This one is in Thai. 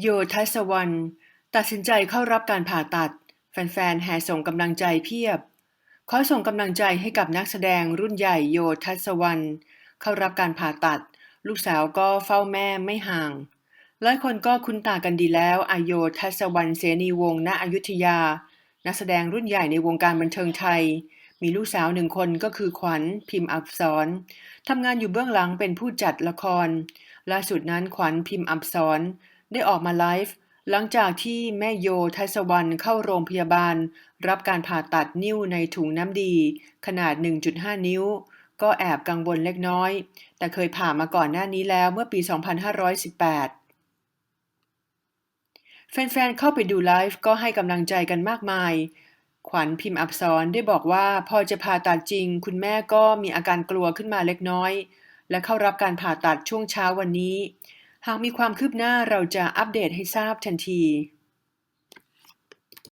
โยทัศวรรณตัดสินใจเข้ารับการผ่าตัด แฟนๆ แห่ส่งกำลังใจเพียบ ขอส่งกำลังใจให้กับนักแสดงรุ่นใหญ่โยทัศวรรณเข้ารับการผ่าตัด ลูกสาวก็เฝ้าแม่ไม่ห่าง หลายคนก็คุ้นตากันดีแล้วอาโยทัศวรรณเสนีวงศ์ณอยุธยา นักแสดงรุ่นใหญ่ในวงการบันเทิงไทย มีลูกสาวหนึ่งคนก็คือขวัญพิมพ์อับสรทำงานอยู่เบื้องหลังเป็นผู้จัดละครล่าสุดนั้นขวัญพิมพ์อับสร ได้ออกมาไลฟ์หลังจากที่แม่โยทัศวรรณเข้าโรงพยาบาล รับการผ่าตัดนิ้วในถุงน้ำดี ขนาด 1.5 นิ้ว ก็แอบกังวลเล็กน้อย แต่เคยผ่ามาก่อนหน้านี้แล้วเมื่อปี 2518 แฟนๆ เข้าไปดูไลฟ์ก็ให้กำลังใจกันมากมาย ขวัญพิมพ์อับสรได้บอกว่าพอจะผ่าตัดจริง คุณแม่ก็มีอาการกลัวขึ้นมาเล็กน้อย และเข้ารับการผ่าตัดช่วงเช้าวันนี้ หากมีความคืบหน้าเราจะอัปเดตให้ทราบทันที